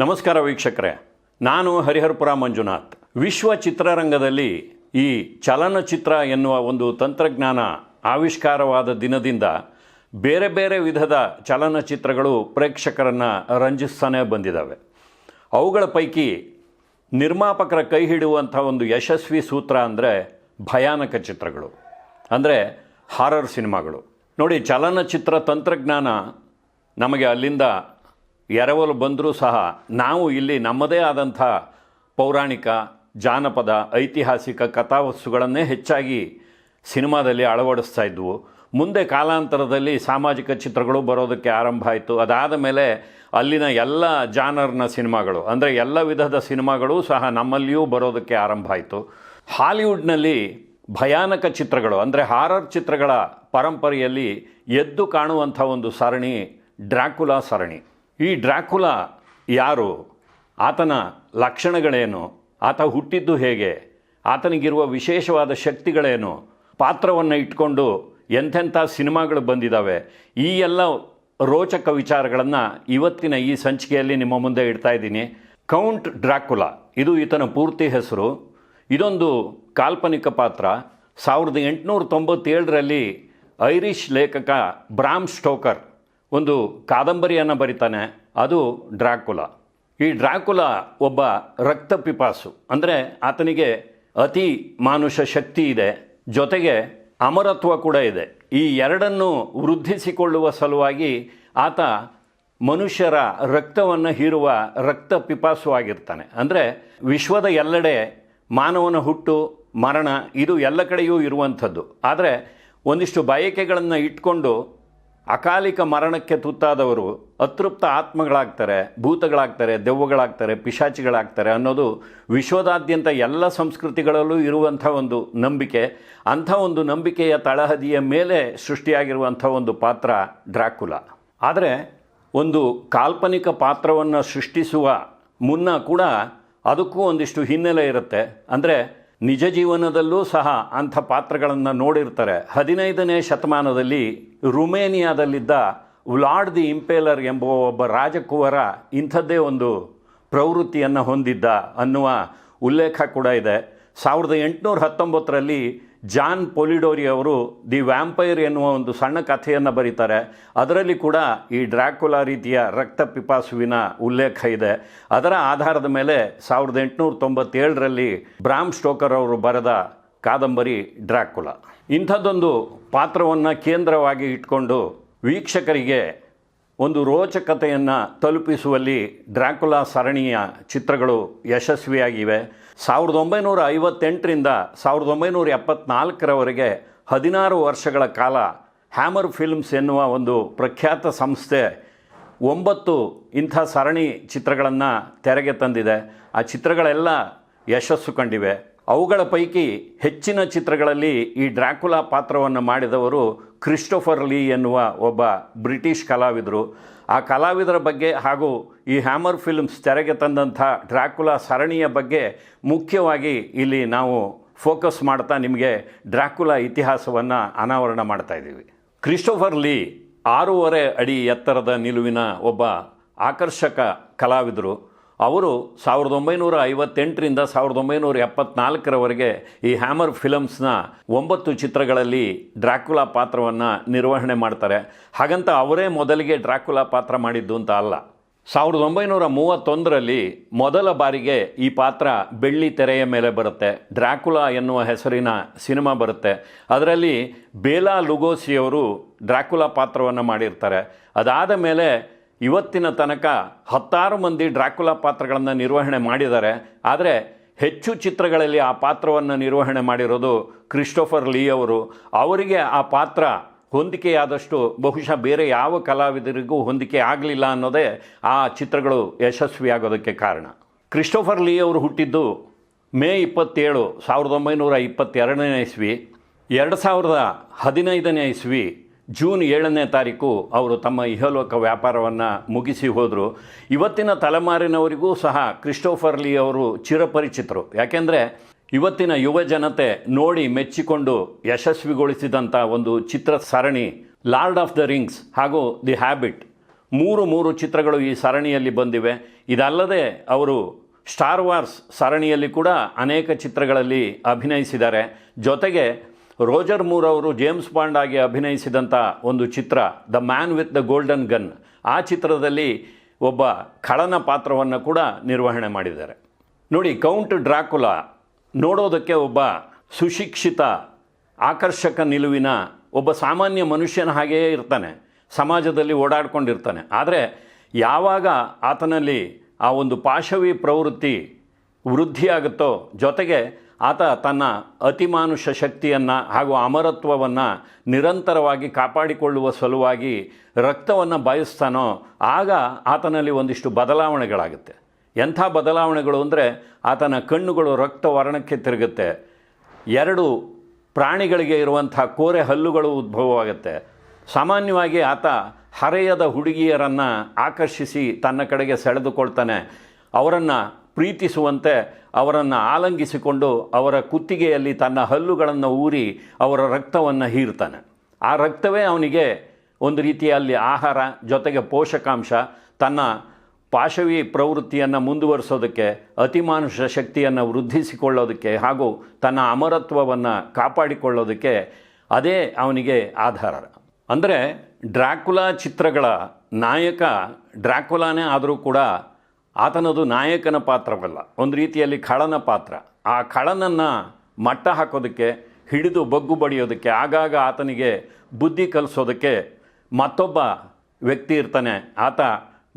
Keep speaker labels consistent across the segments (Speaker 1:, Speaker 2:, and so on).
Speaker 1: ನಮಸ್ಕಾರ ವೀಕ್ಷಕರೇ, ನಾನು ಹರಿಹರಪುರ ಮಂಜುನಾಥ್. ವಿಶ್ವ ಚಿತ್ರರಂಗದಲ್ಲಿ ಈ ಚಲನಚಿತ್ರ ಎನ್ನುವ ಒಂದು ತಂತ್ರಜ್ಞಾನ ಆವಿಷ್ಕಾರವಾದ ದಿನದಿಂದ ಬೇರೆ ಬೇರೆ ವಿಧದ ಚಲನಚಿತ್ರಗಳು ಪ್ರೇಕ್ಷಕರನ್ನು ರಂಜಿಸ್ತಾನೆ ಬಂದಿದ್ದಾವೆ ಅವುಗಳ ಪೈಕಿ ನಿರ್ಮಾಪಕರ ಕೈ ಹಿಡಿಯುವಂಥ ಒಂದು ಯಶಸ್ವಿ ಸೂತ್ರ ಅಂದರೆ ಭಯಾನಕ ಚಿತ್ರಗಳು, ಅಂದರೆ ಹಾರರ್ ಸಿನಿಮಾಗಳು. ನೋಡಿ, ಚಲನಚಿತ್ರ ತಂತ್ರಜ್ಞಾನ ನಮಗೆ ಅಲ್ಲಿಂದ ಎರವಲು ಬಂದರೂ ಸಹ ನಾವು ಇಲ್ಲಿ ನಮ್ಮದೇ ಆದಂಥ ಪೌರಾಣಿಕ, ಜಾನಪದ, ಐತಿಹಾಸಿಕ ಕಥಾವಸ್ತುಗಳನ್ನೇ ಹೆಚ್ಚಾಗಿ ಸಿನಿಮಾದಲ್ಲಿ ಅಳವಡಿಸ್ತಾ ಇದ್ವು ಮುಂದೆ ಕಾಲಾಂತರದಲ್ಲಿ ಸಾಮಾಜಿಕ ಚಿತ್ರಗಳು ಬರೋದಕ್ಕೆ ಆರಂಭ ಆಯಿತು. ಅದಾದ ಮೇಲೆ ಅಲ್ಲಿನ ಎಲ್ಲ ಜಾನರ್ನ ಸಿನಿಮಾಗಳು, ಅಂದರೆ ಎಲ್ಲ ವಿಧದ ಸಿನಿಮಾಗಳು ಸಹ ನಮ್ಮಲ್ಲಿಯೂ ಬರೋದಕ್ಕೆ ಆರಂಭ ಆಯಿತು. ಹಾಲಿವುಡ್ನಲ್ಲಿ ಭಯಾನಕ ಚಿತ್ರಗಳು, ಅಂದರೆ ಹಾರರ್ ಚಿತ್ರಗಳ ಪರಂಪರೆಯಲ್ಲಿ ಎದ್ದು ಕಾಣುವಂಥ ಒಂದು ಸರಣಿ, ಡ್ರಾಕುಲಾ ಸರಣಿ. ಈ ಡ್ರಾಕುಲ ಯಾರು? ಆತನ ಲಕ್ಷಣಗಳೇನು? ಆತ ಹುಟ್ಟಿದ್ದು ಹೇಗೆ? ಆತನಿಗಿರುವ ವಿಶೇಷವಾದ ಶಕ್ತಿಗಳೇನು? ಪಾತ್ರವನ್ನು ಇಟ್ಕೊಂಡು ಎಂಥೆಂಥ ಸಿನಿಮಾಗಳು ಬಂದಿದ್ದಾವೆ ಈ ಎಲ್ಲ ರೋಚಕ ವಿಚಾರಗಳನ್ನು ಇವತ್ತಿನ ಈ ಸಂಚಿಕೆಯಲ್ಲಿ ನಿಮ್ಮ ಮುಂದೆ ಇಡ್ತಾ ಇದ್ದೀನಿ. ಕೌಂಟ್ ಡ್ರಾಕುಲಾ ಇದು ಈತನ ಪೂರ್ತಿ ಹೆಸರು. ಇದೊಂದು ಕಾಲ್ಪನಿಕ ಪಾತ್ರ. ಸಾವಿರದ ಎಂಟುನೂರ ತೊಂಬತ್ತೇಳರಲ್ಲಿ ಐರಿಷ್ ಲೇಖಕ ಬ್ರಾಮ್ ಸ್ಟೋಕರ್ ಒಂದು ಕಾದಂಬರಿಯನ್ನು ಬರಿತಾನೆ, ಅದು ಡ್ರಾಕುಲಾ. ಈ ಡ್ರಾಕುಲಾ ಒಬ್ಬ ರಕ್ತ ಪಿಪಾಸು. ಅಂದರೆ ಆತನಿಗೆ ಅತಿ ಮಾನುಷ ಶಕ್ತಿ ಇದೆ, ಜೊತೆಗೆ ಅಮರತ್ವ ಕೂಡ ಇದೆ. ಈ ಎರಡನ್ನು ವೃದ್ಧಿಸಿಕೊಳ್ಳುವ ಸಲುವಾಗಿ ಆತ ಮನುಷ್ಯರ ರಕ್ತವನ್ನು ಹೀರುವ ರಕ್ತ ಪಿಪಾಸು ಆಗಿರ್ತಾನೆ. ಅಂದರೆ ವಿಶ್ವದ ಎಲ್ಲೆಡೆ ಮಾನವನ ಹುಟ್ಟು, ಮರಣ, ಇದು ಎಲ್ಲ ಕಡೆಯೂ ಇರುವಂಥದ್ದು. ಆದರೆ ಒಂದಿಷ್ಟು ಬಯಕೆಗಳನ್ನು ಇಟ್ಕೊಂಡು ಅಕಾಲಿಕ ಮರಣಕ್ಕೆ ತುತ್ತಾದವರು ಅತೃಪ್ತ ಆತ್ಮಗಳಾಗ್ತಾರೆ, ಭೂತಗಳಾಗ್ತಾರೆ, ದೆವ್ವಗಳಾಗ್ತಾರೆ, ಪಿಶಾಚಿಗಳಾಗ್ತಾರೆ ಅನ್ನೋದು ವಿಶ್ವದಾದ್ಯಂತ ಎಲ್ಲ ಸಂಸ್ಕೃತಿಗಳಲ್ಲೂ ಇರುವಂಥ ಒಂದು ನಂಬಿಕೆ. ಅಂಥ ಒಂದು ನಂಬಿಕೆಯ ತಳಹದಿಯ ಮೇಲೆ ಸೃಷ್ಟಿಯಾಗಿರುವಂಥ ಒಂದು ಪಾತ್ರ ಡ್ರಾಕುಲ. ಆದರೆ ಒಂದು ಕಾಲ್ಪನಿಕ ಪಾತ್ರವನ್ನು ಸೃಷ್ಟಿಸುವ ಮುನ್ನ ಕೂಡ ಅದಕ್ಕೂ ಒಂದಿಷ್ಟು ಹಿನ್ನೆಲೆ ಇರುತ್ತೆ. ಅಂದರೆ ನಿಜ ಜೀವನದಲ್ಲೂ ಸಹ ಅಂಥ ಪಾತ್ರಗಳನ್ನು ನೋಡಿರ್ತಾರೆ. ಹದಿನೈದನೇ ಶತಮಾನದಲ್ಲಿ ರುಮೇನಿಯಾದಲ್ಲಿದ್ದ ವ್ಲಾಡ್ ದಿ ಇಂಪೇಲರ್ ಎಂಬ ಒಬ್ಬ ರಾಜಕುವರ ಇಂಥದ್ದೇ ಒಂದು ಪ್ರವೃತ್ತಿಯನ್ನು ಹೊಂದಿದ್ದ ಅನ್ನುವ ಉಲ್ಲೇಖ ಕೂಡ ಇದೆ. ಸಾವಿರದ ಎಂಟುನೂರ ಹತ್ತೊಂಬತ್ತರಲ್ಲಿ ಜಾನ್ ಪೊಲಿಡೋರಿ ಅವರು ದಿ ವ್ಯಾಂಪೈರ್ ಎನ್ನುವ ಒಂದು ಸಣ್ಣ ಕಥೆಯನ್ನು ಬರೀತಾರೆ. ಅದರಲ್ಲಿ ಕೂಡ ಈ ಡ್ರಾಕುಲಾ ರೀತಿಯ ರಕ್ತ ಪಿಪಾಸುವಿನ ಉಲ್ಲೇಖ ಇದೆ. ಅದರ ಆಧಾರದ ಮೇಲೆ ಸಾವಿರದ ಎಂಟುನೂರ ತೊಂಬತ್ತೇಳರಲ್ಲಿ ಬ್ರಾಮ್ ಸ್ಟೋಕರ್ ಅವರು ಬರೆದ ಕಾದಂಬರಿ ಡ್ರಾಕುಲ. ಇಂಥದ್ದೊಂದು ಪಾತ್ರವನ್ನು ಕೇಂದ್ರವಾಗಿ ಇಟ್ಕೊಂಡು ವೀಕ್ಷಕರಿಗೆ ಒಂದು ರೋಚಕತೆಯನ್ನು ತಲುಪಿಸುವಲ್ಲಿ ಡ್ರಾಕುಲಾ ಸರಣಿಯ ಚಿತ್ರಗಳು ಯಶಸ್ವಿಯಾಗಿವೆ. ಸಾವಿರದ ಒಂಬೈನೂರ ಐವತ್ತೆಂಟರಿಂದ ಸಾವಿರದ ಒಂಬೈನೂರ ಎಪ್ಪತ್ನಾಲ್ಕರವರೆಗೆ ಹದಿನಾರು ವರ್ಷಗಳ ಕಾಲ ಹ್ಯಾಮರ್ ಫಿಲ್ಮ್ಸ್ ಎನ್ನುವ ಒಂದು ಪ್ರಖ್ಯಾತ ಸಂಸ್ಥೆ ಒಂಬತ್ತು ಇಂಥ ಸರಣಿ ಚಿತ್ರಗಳನ್ನು ತೆರೆಗೆ ತಂದಿದೆ. ಆ ಚಿತ್ರಗಳೆಲ್ಲ ಯಶಸ್ಸು ಕಂಡಿವೆ. ಅವುಗಳ ಪೈಕಿ ಹೆಚ್ಚಿನ ಚಿತ್ರಗಳಲ್ಲಿ ಈ ಡ್ರಾಕುಲಾ ಪಾತ್ರವನ್ನು ಮಾಡಿದವರು ಕ್ರಿಸ್ಟೋಫರ್ ಲೀ ಎನ್ನುವ ಒಬ್ಬ ಬ್ರಿಟಿಷ್ ಕಲಾವಿದರು. ಆ ಕಲಾವಿದರ ಬಗ್ಗೆ ಹಾಗೂ ಈ ಹ್ಯಾಮರ್ ಫಿಲ್ಮ್ಸ್ ತೆರೆಗೆ ತಂದಂಥ ಡ್ರಾಕುಲಾ ಸರಣಿಯ ಬಗ್ಗೆ ಮುಖ್ಯವಾಗಿ ಇಲ್ಲಿ ನಾವು ಫೋಕಸ್ ಮಾಡ್ತಾ ನಿಮಗೆ ಡ್ರಾಕುಲಾ ಇತಿಹಾಸವನ್ನು ಅನಾವರಣ ಮಾಡ್ತಾ ಇದ್ದೀವಿ. ಕ್ರಿಸ್ಟೋಫರ್ ಲೀ ಆರೂವರೆ ಅಡಿ ಎತ್ತರದ ನಿಲುವಿನ ಒಬ್ಬ ಆಕರ್ಷಕ ಕಲಾವಿದರು. ಅವರು ಸಾವಿರದ ಒಂಬೈನೂರ ಐವತ್ತೆಂಟರಿಂದ ಸಾವಿರದ ಒಂಬೈನೂರ ಎಪ್ಪತ್ನಾಲ್ಕರವರೆಗೆ ಈ ಹ್ಯಾಮರ್ ಫಿಲಮ್ಸ್ನ ಒಂಬತ್ತು ಚಿತ್ರಗಳಲ್ಲಿ ಡ್ರಾಕುಲಾ ಪಾತ್ರವನ್ನು ನಿರ್ವಹಣೆ ಮಾಡ್ತಾರೆ. ಹಾಗಂತ ಅವರೇ ಮೊದಲಿಗೆ ಡ್ರಾಕುಲಾ ಪಾತ್ರ ಮಾಡಿದ್ದು ಅಂತ ಅಲ್ಲ. ಸಾವಿರದ ಒಂಬೈನೂರ ಮೂವತ್ತೊಂದರಲ್ಲಿ ಮೊದಲ ಬಾರಿಗೆ ಈ ಪಾತ್ರ ಬೆಳ್ಳಿ ತೆರೆಯ ಮೇಲೆ ಬರುತ್ತೆ. ಡ್ರಾಕುಲಾ ಎನ್ನುವ ಹೆಸರಿನ ಸಿನಿಮಾ ಬರುತ್ತೆ. ಅದರಲ್ಲಿ ಬೇಲಾ ಲುಗೋಸಿಯವರು ಡ್ರಾಕುಲಾ ಪಾತ್ರವನ್ನು ಮಾಡಿರ್ತಾರೆ. ಅದಾದ ಮೇಲೆ ಇವತ್ತಿನ ತನಕ ಹತ್ತಾರು ಮಂದಿ ಡ್ರಾಕುಲಾ ಪಾತ್ರಗಳನ್ನು ನಿರ್ವಹಣೆ ಮಾಡಿದ್ದಾರೆ. ಆದರೆ ಹೆಚ್ಚು ಚಿತ್ರಗಳಲ್ಲಿ ಆ ಪಾತ್ರವನ್ನು ನಿರ್ವಹಣೆ ಮಾಡಿರೋದು ಕ್ರಿಸ್ಟೋಫರ್ ಲೀ ಅವರು. ಅವರಿಗೆ ಆ ಪಾತ್ರ ಹೊಂದಿಕೆಯಾದಷ್ಟು ಬಹುಶಃ ಬೇರೆ ಯಾವ ಕಲಾವಿದರಿಗೂ ಹೊಂದಿಕೆ ಆಗಲಿಲ್ಲ ಅನ್ನೋದೇ ಆ ಚಿತ್ರಗಳು ಯಶಸ್ವಿಯಾಗೋದಕ್ಕೆ ಕಾರಣ. ಕ್ರಿಸ್ಟೋಫರ್ ಲೀ ಅವರು ಹುಟ್ಟಿದ್ದು ಮೇ ಇಪ್ಪತ್ತೇಳು, ಸಾವಿರದ ಒಂಬೈನೂರ ಇಪ್ಪತ್ತೆರಡನೇ ಇಸ್ವಿ. ಎರಡು ಸಾವಿರದ ಹದಿನೈದನೇ ಇಸ್ವಿ. ಜೂನ್ ಏಳನೇ ತಾರೀಕು ಅವರು ತಮ್ಮ ಇಹಲೋಕ ವ್ಯಾಪಾರವನ್ನು ಮುಗಿಸಿ ಹೋದರು. ಇವತ್ತಿನ ತಲೆಮಾರಿನವರಿಗೂ ಸಹ ಕ್ರಿಸ್ಟೋಫರ್ ಲೀ ಅವರು ಚಿರಪರಿಚಿತರು. ಯಾಕೆಂದರೆ ಇವತ್ತಿನ ಯುವ ಜನತೆ ನೋಡಿ ಮೆಚ್ಚಿಕೊಂಡು ಯಶಸ್ವಿಗೊಳಿಸಿದಂಥ ಒಂದು ಚಿತ್ರ ಸರಣಿ, ಲಾರ್ಡ್ ಆಫ್ ದ ರಿಂಗ್ಸ್ ಹಾಗೂ ದಿ ಹ್ಯಾಬಿಟ್. ಮೂರು ಮೂರು ಚಿತ್ರಗಳು ಈ ಸರಣಿಯಲ್ಲಿ ಬಂದಿವೆ. ಇದಲ್ಲದೆ ಅವರು ಸ್ಟಾರ್ ವಾರ್ಸ್ ಸರಣಿಯಲ್ಲಿ ಕೂಡ ಅನೇಕ ಚಿತ್ರಗಳಲ್ಲಿ ಅಭಿನಯಿಸಿದ್ದಾರೆ. ಜೊತೆಗೆ ರೋಜರ್ ಮೂರ್ ಅವರು ಜೇಮ್ಸ್ ಬಾಂಡ್ ಆಗಿ ಅಭಿನಯಿಸಿದಂಥ ಒಂದು ಚಿತ್ರ the Man with the Golden Gun ಆ ಚಿತ್ರದಲ್ಲಿ ಒಬ್ಬ ಖಳನ ಪಾತ್ರವನ್ನು ಕೂಡ ನಿರ್ವಹಣೆ ಮಾಡಿದ್ದಾರೆ. ನೋಡಿ, ಕೌಂಟ್ ಡ್ರಾಕುಲಾ ನೋಡೋದಕ್ಕೆ ಒಬ್ಬ ಸುಶಿಕ್ಷಿತ, ಆಕರ್ಷಕ ನಿಲುವಿನ ಒಬ್ಬ ಸಾಮಾನ್ಯ ಮನುಷ್ಯನ ಹಾಗೆಯೇ ಇರ್ತಾನೆ. ಸಮಾಜದಲ್ಲಿ ಓಡಾಡ್ಕೊಂಡಿರ್ತಾನೆ. ಆದರೆ ಯಾವಾಗ ಆತನಲ್ಲಿ ಆ ಒಂದು ಪಾಶವಿ ಪ್ರವೃತ್ತಿ ವೃದ್ಧಿಯಾಗುತ್ತೋ ಜೊತೆಗೆ ಆತ ತನ್ನ ಅತಿಮಾನುಷ ಶಕ್ತಿಯನ್ನು ಹಾಗೂ ಅಮರತ್ವವನ್ನು ನಿರಂತರವಾಗಿ ಕಾಪಾಡಿಕೊಳ್ಳುವ ಸಲುವಾಗಿ ರಕ್ತವನ್ನು ಬಯಸ್ತಾನೋ, ಆಗ ಆತನಲ್ಲಿ ಒಂದಿಷ್ಟು ಬದಲಾವಣೆಗಳಾಗುತ್ತೆ. ಎಂಥ ಬದಲಾವಣೆಗಳು ಅಂದರೆ ಆತನ ಕಣ್ಣುಗಳು ರಕ್ತ ವರ್ಣಕ್ಕೆ ತಿರುಗುತ್ತೆ. ಎರಡು ಪ್ರಾಣಿಗಳಿಗೆ ಇರುವಂಥ ಕೋರೆ ಹಲ್ಲುಗಳು ಉದ್ಭವವಾಗುತ್ತೆ. ಸಾಮಾನ್ಯವಾಗಿ ಆತ ಹರೆಯದ ಹುಡುಗಿಯರನ್ನು ಆಕರ್ಷಿಸಿ ತನ್ನ ಕಡೆಗೆ ಸೆಳೆದುಕೊಳ್ತಾನೆ. ಅವರನ್ನು ಪ್ರೀತಿಸುವಂತೆ ಅವರನ್ನು ಆಲಂಗಿಸಿಕೊಂಡು ಅವರ ಕುತ್ತಿಗೆಯಲ್ಲಿ ತನ್ನ ಹಲ್ಲುಗಳನ್ನು ಊರಿ ಅವರ ರಕ್ತವನ್ನು ಹೀರ್ತಾನೆ. ಆ ರಕ್ತವೇ ಅವನಿಗೆ ಒಂದು ರೀತಿಯಲ್ಲಿ ಆಹಾರ ಜೊತೆಗೆ ಪೋಷಕಾಂಶ, ತನ್ನ ಪಾಶವಿ ಪ್ರವೃತ್ತಿಯನ್ನು ಮುಂದುವರಿಸೋದಕ್ಕೆ, ಅತಿಮಾನುಷ ಶಕ್ತಿಯನ್ನು ವೃದ್ಧಿಸಿಕೊಳ್ಳೋದಕ್ಕೆ ಹಾಗೂ ತನ್ನ ಅಮರತ್ವವನ್ನು ಕಾಪಾಡಿಕೊಳ್ಳೋದಕ್ಕೆ ಅದೇ ಅವನಿಗೆ ಆಧಾರ. ಅಂದರೆ ಡ್ರಾಕುಲಾ ಚಿತ್ರಗಳ ನಾಯಕ ಡ್ರಾಕುಲಾನೇ ಆದರೂ ಕೂಡ ಆತನದು ನಾಯಕನ ಪಾತ್ರವಲ್ಲ, ಒಂದು ರೀತಿಯಲ್ಲಿ ಖಳನ ಪಾತ್ರ. ಆ ಖಳನನ್ನು ಮಟ್ಟ ಹಾಕೋದಕ್ಕೆ, ಹಿಡಿದು ಬಗ್ಗು ಬಡಿಯೋದಕ್ಕೆ, ಆಗಾಗ ಆತನಿಗೆ ಬುದ್ಧಿ ಕಲಿಸೋದಕ್ಕೆ ಮತ್ತೊಬ್ಬ ವ್ಯಕ್ತಿ ಇರ್ತಾನೆ, ಆತ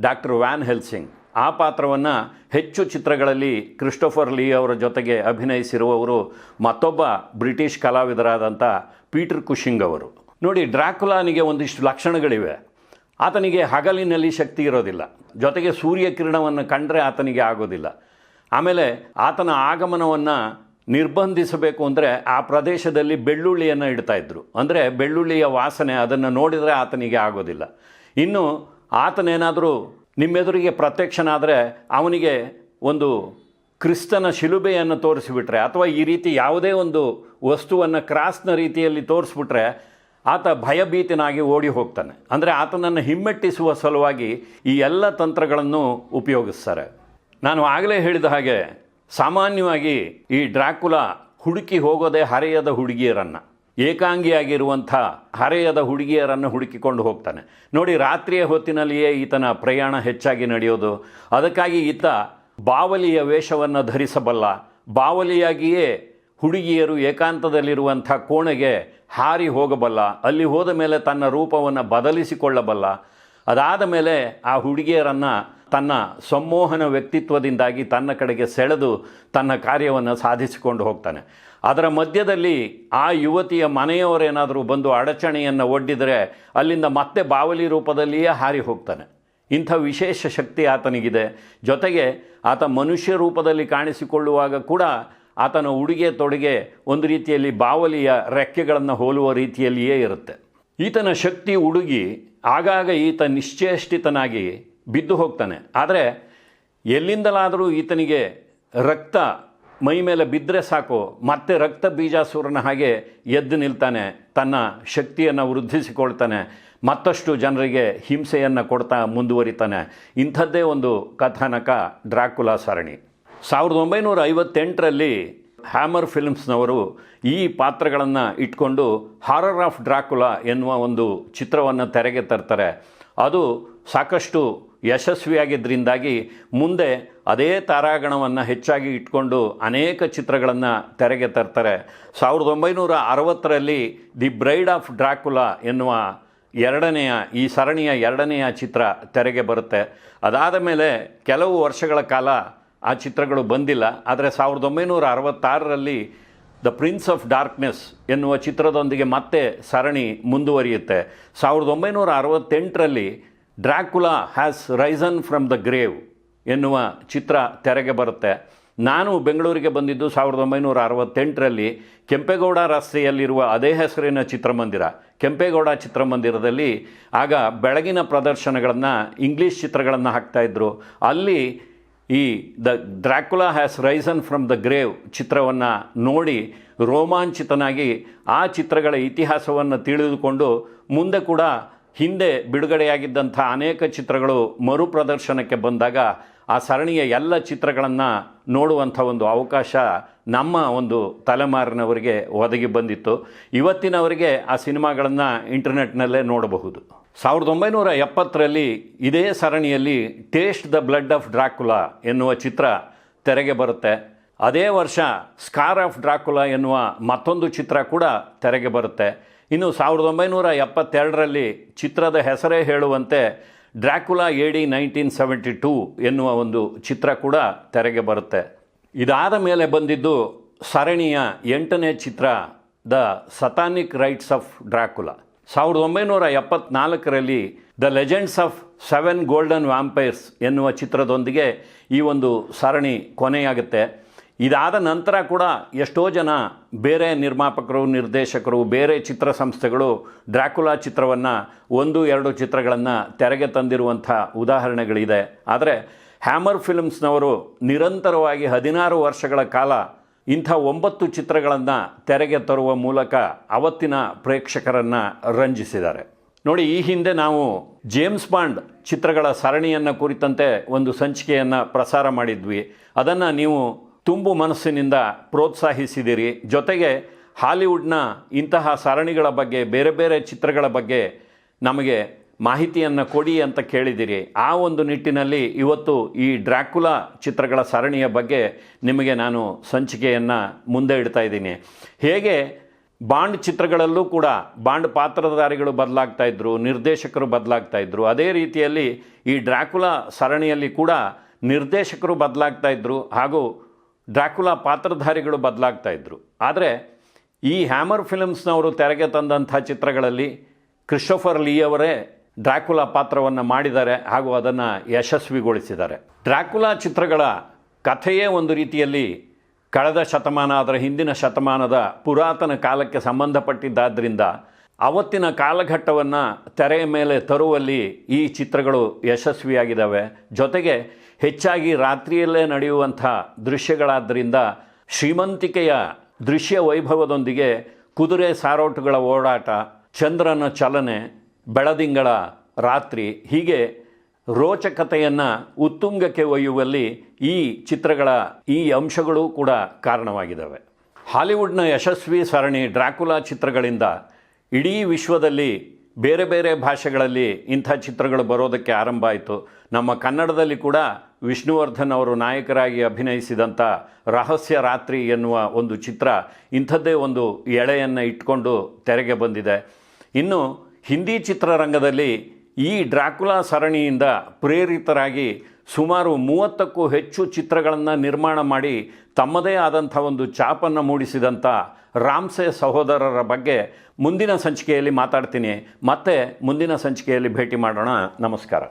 Speaker 1: ಡಾಕ್ಟರ್ ವ್ಯಾನ್ ಹೆಲ್ಸಿಂಗ್. ಆ ಪಾತ್ರವನ್ನು ಹೆಚ್ಚು ಚಿತ್ರಗಳಲ್ಲಿ ಕ್ರಿಸ್ಟೋಫರ್ ಲೀ ಅವರ ಜೊತೆಗೆ ಅಭಿನಯಿಸಿರುವವರು ಮತ್ತೊಬ್ಬ ಬ್ರಿಟಿಷ್ ಕಲಾವಿದರಾದಂಥ ಪೀಟರ್ ಕುಶಿಂಗ್ ಅವರು. ನೋಡಿ, ಡ್ರಾಕುಲಾನಿಗೆ ಒಂದಿಷ್ಟು ಲಕ್ಷಣಗಳಿವೆ. ಆತನಿಗೆ ಹಗಲಿನಲ್ಲಿ ಶಕ್ತಿ ಇರೋದಿಲ್ಲ. ಜೊತೆಗೆ ಸೂರ್ಯ ಕಿರಣವನ್ನು ಕಂಡರೆ ಆತನಿಗೆ ಆಗೋದಿಲ್ಲ. ಆಮೇಲೆ ಆತನ ಆಗಮನವನ್ನು ನಿರ್ಬಂಧಿಸಬೇಕು ಅಂದರೆ ಆ ಪ್ರದೇಶದಲ್ಲಿ ಬೆಳ್ಳುಳ್ಳಿಯನ್ನು ಇಡ್ತಾ ಇದ್ದರು ಅಂದರೆ ಬೆಳ್ಳುಳ್ಳಿಯ ವಾಸನೆ ಅದನ್ನು ನೋಡಿದರೆ ಆತನಿಗೆ ಆಗೋದಿಲ್ಲ. ಇನ್ನು ಆತನೇನಾದರೂ ನಿಮ್ಮೆದುರಿಗೆ ಪ್ರತ್ಯಕ್ಷನಾದರೆ ಅವನಿಗೆ ಒಂದು ಕ್ರಿಸ್ತನ ಶಿಲುಬೆಯನ್ನು ತೋರಿಸಿಬಿಟ್ರೆ ಅಥವಾ ಈ ರೀತಿ ಯಾವುದೇ ಒಂದು ವಸ್ತುವನ್ನು ಕ್ರಾಸ್ನ ರೀತಿಯಲ್ಲಿ ತೋರಿಸ್ಬಿಟ್ರೆ ಆತ ಭಯಭೀತನಾಗಿ ಓಡಿ ಹೋಗ್ತಾನೆ. ಅಂದರೆ ಆತನನ್ನು ಹಿಮ್ಮೆಟ್ಟಿಸುವ ಸಲುವಾಗಿ ಈ ಎಲ್ಲ ತಂತ್ರಗಳನ್ನು ಉಪಯೋಗಿಸ್ತಾರೆ. ನಾನು ಆಗಲೇ ಹೇಳಿದ ಹಾಗೆ ಸಾಮಾನ್ಯವಾಗಿ ಈ ಡ್ರಾಕುಲ ಹುಡುಕಿ ಹೋಗೋದೆ ಹರೆಯದ ಹುಡುಗಿಯರನ್ನು. ಏಕಾಂಗಿಯಾಗಿರುವಂಥ ಹರೆಯದ ಹುಡುಗಿಯರನ್ನು ಹುಡುಕಿಕೊಂಡು ಹೋಗ್ತಾನೆ. ನೋಡಿ, ರಾತ್ರಿಯ ಹೊತ್ತಿನಲ್ಲಿಯೇ ಈತನ ಪ್ರಯಾಣ ಹೆಚ್ಚಾಗಿ ನಡೆಯೋದು. ಅದಕ್ಕಾಗಿ ಈತ ಬಾವಲಿಯ ವೇಷವನ್ನು ಧರಿಸಬಲ್ಲ, ಬಾವಲಿಯಾಗಿಯೇ ಹುಡುಗಿಯರು ಏಕಾಂತದಲ್ಲಿರುವಂಥ ಕೋಣೆಗೆ ಹಾರಿ ಹೋಗಬಲ್ಲ, ಅಲ್ಲಿ ಹೋದ ಮೇಲೆ ತನ್ನ ರೂಪವನ್ನು ಬದಲಿಸಿಕೊಳ್ಳಬಲ್ಲ, ಅದಾದ ಮೇಲೆ ಆ ಹುಡುಗಿಯರನ್ನು ತನ್ನ ಸಮ್ಮೋಹನ ವ್ಯಕ್ತಿತ್ವದಿಂದಾಗಿ ತನ್ನ ಕಡೆಗೆ ಸೆಳೆದು ತನ್ನ ಕಾರ್ಯವನ್ನು ಸಾಧಿಸಿಕೊಂಡು ಹೋಗ್ತಾನೆ. ಅದರ ಮಧ್ಯದಲ್ಲಿ ಆ ಯುವತಿಯ ಮನೆಯವರೇನಾದರೂ ಬಂದು ಅಡಚಣೆಯನ್ನು ಒಡ್ಡಿದರೆ ಅಲ್ಲಿಂದ ಮತ್ತೆ ಬಾವಲಿ ರೂಪದಲ್ಲಿಯೇ ಹಾರಿ ಹೋಗ್ತಾನೆ. ಇಂಥ ವಿಶೇಷ ಶಕ್ತಿ ಆತನಿಗಿದೆ. ಜೊತೆಗೆ ಆತ ಮನುಷ್ಯ ರೂಪದಲ್ಲಿ ಕಾಣಿಸಿಕೊಳ್ಳುವಾಗ ಕೂಡ ಆತನ ಉಡುಗೆ ತೊಡುಗೆ ಒಂದು ರೀತಿಯಲ್ಲಿ ಬಾವಲಿಯ ರೆಕ್ಕೆಗಳನ್ನು ಹೋಲುವ ರೀತಿಯಲ್ಲಿಯೇ ಇರುತ್ತೆ. ಈತನ ಶಕ್ತಿ ಉಡುಗಿ, ಆಗಾಗ ಈತ ನಿಶ್ಚೇಷ್ಟಿತನಾಗಿ ಬಿದ್ದು ಹೋಗ್ತಾನೆ. ಆದರೆ ಎಲ್ಲಿಂದಲಾದರೂ ಈತನಿಗೆ ರಕ್ತ ಮೈ ಮೇಲೆ ಬಿದ್ದರೆ ಸಾಕು, ಮತ್ತೆ ರಕ್ತ ಬೀಜಾಸುರನ ಹಾಗೆ ಎದ್ದು ನಿಲ್ತಾನೆ, ತನ್ನ ಶಕ್ತಿಯನ್ನು ವೃದ್ಧಿಸಿಕೊಳ್ತಾನೆ, ಮತ್ತಷ್ಟು ಜನರಿಗೆ ಹಿಂಸೆಯನ್ನು ಕೊಡ್ತಾ ಮುಂದುವರಿತಾನೆ. ಇಂಥದ್ದೇ ಒಂದು ಕಥಾನಕ ಡ್ರಾಕುಲಾ ಸರಣಿ ಸಾವಿರದ ಒಂಬೈನೂರ ಐವತ್ತೆಂಟರಲ್ಲಿ ಹ್ಯಾಮರ್ ಫಿಲ್ಮ್ಸ್ನವರು ಈ ಪಾತ್ರಗಳನ್ನು ಇಟ್ಕೊಂಡು ಹಾರರ್ ಆಫ್ ಡ್ರಾಕುಲಾ ಎನ್ನುವ ಒಂದು ಚಿತ್ರವನ್ನು ತೆರೆಗೆ ತರ್ತಾರೆ. ಅದು ಸಾಕಷ್ಟು ಯಶಸ್ವಿಯಾಗಿದ್ದರಿಂದಾಗಿ ಮುಂದೆ ಅದೇ ತಾರಾಗಣವನ್ನು ಹೆಚ್ಚಾಗಿ ಇಟ್ಕೊಂಡು ಅನೇಕ ಚಿತ್ರಗಳನ್ನು ತೆರೆಗೆ ತರ್ತಾರೆ. ಸಾವಿರದ ಒಂಬೈನೂರ ಅರವತ್ತರಲ್ಲಿ ದಿ ಬ್ರೈಡ್ ಆಫ್ ಡ್ರಾಕುಲಾ ಎನ್ನುವ ಎರಡನೆಯ, ಈ ಸರಣಿಯ ಎರಡನೆಯ ಚಿತ್ರ ತೆರೆಗೆ ಬರುತ್ತೆ. ಅದಾದ ಮೇಲೆ ಕೆಲವು ವರ್ಷಗಳ ಕಾಲ ಆ ಚಿತ್ರಗಳು ಬಂದಿಲ್ಲ, ಆದರೆ ಸಾವಿರದ ಒಂಬೈನೂರ ಅರವತ್ತಾರರಲ್ಲಿ ದ ಪ್ರಿನ್ಸ್ ಆಫ್ ಡಾರ್ಕ್ನೆಸ್ ಎನ್ನುವ ಚಿತ್ರದೊಂದಿಗೆ ಮತ್ತೆ ಸರಣಿ ಮುಂದುವರಿಯುತ್ತೆ. ಸಾವಿರದ ಒಂಬೈನೂರ ಅರವತ್ತೆಂಟರಲ್ಲಿ Dracula has risen from the grave ಎನ್ನುವ ಚಿತ್ರ ತೆರೆಗೆ ಬರುತ್ತೆ. ನಾನು ಬೆಂಗಳೂರಿಗೆ ಬಂದಿದ್ದು ಸಾವಿರದ ಒಂಬೈನೂರ ಅರವತ್ತೆಂಟರಲ್ಲಿ ಕೆಂಪೇಗೌಡ ರಸ್ತೆಯಲ್ಲಿರುವ ಅದೇ ಹೆಸರಿನ ಚಿತ್ರಮಂದಿರ. ಕೆಂಪೇಗೌಡ ಚಿತ್ರಮಂದಿರದಲ್ಲಿ ಆಗ ಬೆಳಗಿನ ಪ್ರದರ್ಶನಗಳನ್ನು ಇಂಗ್ಲೀಷ್ ಚಿತ್ರಗಳನ್ನು ಹಾಕ್ತಾಯಿದ್ರು ಅಲ್ಲಿ ಈ the Dracula has risen from the grave ಚಿತ್ರವನ್ನು ನೋಡಿ ರೋಮಾಂಚಿತನಾಗಿ ಆ ಚಿತ್ರಗಳ ಇತಿಹಾಸವನ್ನು ತಿಳಿದುಕೊಂಡು ಮುಂದೆ ಕೂಡ ಹಿಂದೆ ಬಿಡುಗಡೆಯಾಗಿದ್ದಂಥ ಅನೇಕ ಚಿತ್ರಗಳು ಮರುಪ್ರದರ್ಶನಕ್ಕೆ ಬಂದಾಗ ಆ ಸರಣಿಯ ಎಲ್ಲ ಚಿತ್ರಗಳನ್ನು ನೋಡುವಂಥ ಒಂದು ಅವಕಾಶ ನಮ್ಮ ಒಂದು ತಲೆಮಾರಿನವರಿಗೆ ಒದಗಿ ಬಂದಿತ್ತು. ಇವತ್ತಿನವರಿಗೆ ಆ ಸಿನಿಮಾಗಳನ್ನು ಇಂಟರ್ನೆಟ್ನಲ್ಲೇ ನೋಡಬಹುದು. ಸಾವಿರದ ಒಂಬೈನೂರ ಎಪ್ಪತ್ತರಲ್ಲಿ ಇದೇ ಸರಣಿಯಲ್ಲಿ taste the blood of Dracula ಎನ್ನುವ ಚಿತ್ರ ತೆರೆಗೆ ಬರುತ್ತೆ. ಅದೇ ವರ್ಷ ಸ್ಕಾರ್ ಆಫ್ ಡ್ರಾಕುಲಾ ಎನ್ನುವ ಮತ್ತೊಂದು ಚಿತ್ರ ಕೂಡ ತೆರೆಗೆ ಬರುತ್ತೆ. ಇನ್ನು ಸಾವಿರದ ಒಂಬೈನೂರ ಎಪ್ಪತ್ತೆರಡರಲ್ಲಿ ಚಿತ್ರದ ಹೆಸರೇ ಹೇಳುವಂತೆ Dracula A D nineteen seventy two ಎನ್ನುವ ಒಂದು ಚಿತ್ರ ಕೂಡ ತೆರೆಗೆ ಬರುತ್ತೆ. ಇದಾದ ಮೇಲೆ ಬಂದಿದ್ದು ಸರಣಿಯ ಎಂಟನೇ ಚಿತ್ರ the satanic rites of Dracula ಸಾವಿರದ ಒಂಬೈನೂರ ಎಪ್ಪತ್ನಾಲ್ಕರಲ್ಲಿ the legends of seven golden vampires ಎನ್ನುವ ಚಿತ್ರದೊಂದಿಗೆ ಈ ಒಂದು ಸರಣಿ ಕೊನೆಯಾಗುತ್ತೆ. ಇದಾದ ನಂತರ ಕೂಡ ಎಷ್ಟೋ ಜನ ಬೇರೆ ನಿರ್ಮಾಪಕರು, ನಿರ್ದೇಶಕರು, ಬೇರೆ ಚಿತ್ರಸಂಸ್ಥೆಗಳು ಡ್ರ್ಯಾಕುಲಾ ಚಿತ್ರವನ್ನು ಒಂದು, ಎರಡು ಚಿತ್ರಗಳನ್ನು ತೆರೆಗೆ ತಂದಿರುವಂಥ ಉದಾಹರಣೆಗಳಿದೆ. ಆದರೆ ಹ್ಯಾಮರ್ ಫಿಲ್ಮ್ಸ್ನವರು ನಿರಂತರವಾಗಿ ಹದಿನಾರು ವರ್ಷಗಳ ಕಾಲ ಇಂಥ ಒಂಬತ್ತು ಚಿತ್ರಗಳನ್ನು ತೆರೆಗೆ ತರುವ ಮೂಲಕ ಅವತ್ತಿನ ಪ್ರೇಕ್ಷಕರನ್ನು ರಂಜಿಸಿದ್ದಾರೆ. ನೋಡಿ, ಈ ಹಿಂದೆ ನಾವು ಜೇಮ್ಸ್ ಬಾಂಡ್ ಚಿತ್ರಗಳ ಸರಣಿಯನ್ನು ಕುರಿತಂತೆ ಒಂದು ಸಂಚಿಕೆಯನ್ನು ಪ್ರಸಾರ ಮಾಡಿದ್ವಿ. ಅದನ್ನು ನೀವು ತುಂಬು ಮನಸ್ಸಿನಿಂದ ಪ್ರೋತ್ಸಾಹಿಸಿದಿರಿ. ಜೊತೆಗೆ ಹಾಲಿವುಡ್ನ ಇಂತಹ ಸರಣಿಗಳ ಬಗ್ಗೆ, ಬೇರೆ ಬೇರೆ ಚಿತ್ರಗಳ ಬಗ್ಗೆ ನಮಗೆ ಮಾಹಿತಿಯನ್ನು ಕೊಡಿ ಅಂತ ಕೇಳಿದಿರಿ. ಆ ಒಂದು ನಿಟ್ಟಿನಲ್ಲಿ ಇವತ್ತು ಈ ಡ್ರ್ಯಾಕುಲಾ ಚಿತ್ರಗಳ ಸರಣಿಯ ಬಗ್ಗೆ ನಿಮಗೆ ನಾನು ಸಂಚಿಕೆಯನ್ನು ಮುಂದೆ ಇಡ್ತಾ ಇದ್ದೀನಿ. ಹೇಗೆ ಬಾಂಡ್ ಚಿತ್ರಗಳಲ್ಲೂ ಕೂಡ ಬಾಂಡ್ ಪಾತ್ರಧಾರಿಗಳು ಬದಲಾಗ್ತಾ ಇದ್ದರು ನಿರ್ದೇಶಕರು ಬದಲಾಗ್ತಾ ಇದ್ದರು ಅದೇ ರೀತಿಯಲ್ಲಿ ಈ ಡ್ರ್ಯಾಕುಲಾ ಸರಣಿಯಲ್ಲಿ ಕೂಡ ನಿರ್ದೇಶಕರು ಬದಲಾಗ್ತಾ ಇದ್ದರು ಹಾಗೂ ಡ್ರ್ಯಾಕುಲಾ ಪಾತ್ರಧಾರಿಗಳು ಬದಲಾಗ್ತಾ ಇದ್ದರು ಆದರೆ ಈ ಹ್ಯಾಮರ್ ಫಿಲಮ್ಸ್ನವರು ತೆರೆಗೆ ತಂದಂಥ ಚಿತ್ರಗಳಲ್ಲಿ ಕ್ರಿಸ್ಟೋಫರ್ ಲೀ ಅವರೇ ಡ್ರ್ಯಾಕುಲಾ ಪಾತ್ರವನ್ನು ಮಾಡಿದ್ದಾರೆ ಹಾಗೂ ಅದನ್ನು ಯಶಸ್ವಿಗೊಳಿಸಿದ್ದಾರೆ. ಡ್ರಾಕುಲಾ ಚಿತ್ರಗಳ ಕಥೆಯೇ ಒಂದು ರೀತಿಯಲ್ಲಿ ಕಳೆದ ಶತಮಾನ ಅದರ ಹಿಂದಿನ ಶತಮಾನದ ಪುರಾತನ ಕಾಲಕ್ಕೆ ಸಂಬಂಧಪಟ್ಟಿದ್ದಾದ್ದರಿಂದ ಅವತ್ತಿನ ಕಾಲಘಟ್ಟವನ್ನು ತೆರೆಯ ಮೇಲೆ ತರುವಲ್ಲಿ ಈ ಚಿತ್ರಗಳು ಯಶಸ್ವಿಯಾಗಿದ್ದಾವೆ. ಜೊತೆಗೆ ಹೆಚ್ಚಾಗಿ ರಾತ್ರಿಯಲ್ಲೇ ನಡೆಯುವಂಥ ದೃಶ್ಯಗಳಾದ್ದರಿಂದ ಶ್ರೀಮಂತಿಕೆಯ ದೃಶ್ಯ ವೈಭವದೊಂದಿಗೆ ಕುದುರೆ ಸಾರೋಟುಗಳ ಓಡಾಟ, ಚಂದ್ರನ ಚಲನೆ ಬೆಳದಿಂಗಳ ರಾತ್ರಿ. ಹೀಗೆ ರೋಚಕತೆಯನ್ನು ಉತ್ತುಂಗಕ್ಕೆ ಒಯ್ಯುವಲ್ಲಿ ಈ ಚಿತ್ರಗಳ ಈ ಅಂಶಗಳು ಕೂಡ ಕಾರಣವಾಗಿದ್ದಾವೆ. ಹಾಲಿವುಡ್ನ ಯಶಸ್ವಿ ಸರಣಿ ಡ್ರಾಕುಲಾ ಚಿತ್ರಗಳಿಂದ ಇಡೀ ವಿಶ್ವದಲ್ಲಿ ಬೇರೆ ಬೇರೆ ಭಾಷೆಗಳಲ್ಲಿ ಇಂಥ ಚಿತ್ರಗಳು ಬರೋದಕ್ಕೆ ಆರಂಭ ಆಯಿತು. ನಮ್ಮ ಕನ್ನಡದಲ್ಲಿ ಕೂಡ ವಿಷ್ಣುವರ್ಧನ್ ಅವರು ನಾಯಕರಾಗಿ ಅಭಿನಯಿಸಿದಂಥ ರಹಸ್ಯ ರಾತ್ರಿ ಎನ್ನುವ ಒಂದು ಚಿತ್ರ ಇಂಥದ್ದೇ ಒಂದು ಎಳೆಯನ್ನು ಇಟ್ಕೊಂಡು ತೆರೆಗೆ ಬಂದಿದೆ. ಇನ್ನು ಹಿಂದಿ ಚಿತ್ರರಂಗದಲ್ಲಿ ಈ ಡ್ರಾಕುಲಾ ಸರಣಿಯಿಂದ ಪ್ರೇರಿತರಾಗಿ ಸುಮಾರು ಮೂವತ್ತಕ್ಕೂ ಹೆಚ್ಚು ಚಿತ್ರಗಳನ್ನು ನಿರ್ಮಾಣ ಮಾಡಿ ತಮ್ಮದೇ ಆದಂಥ ಒಂದು ಛಾಪನ್ನು ಮೂಡಿಸಿದಂಥ ರಾಮ್ಸೆ ಸಹೋದರರ ಬಗ್ಗೆ ಮುಂದಿನ ಸಂಚಿಕೆಯಲ್ಲಿ ಮಾತಾಡ್ತೀನಿ. ಮತ್ತೆ ಮುಂದಿನ ಸಂಚಿಕೆಯಲ್ಲಿ ಭೇಟಿ ಮಾಡೋಣ. ನಮಸ್ಕಾರ.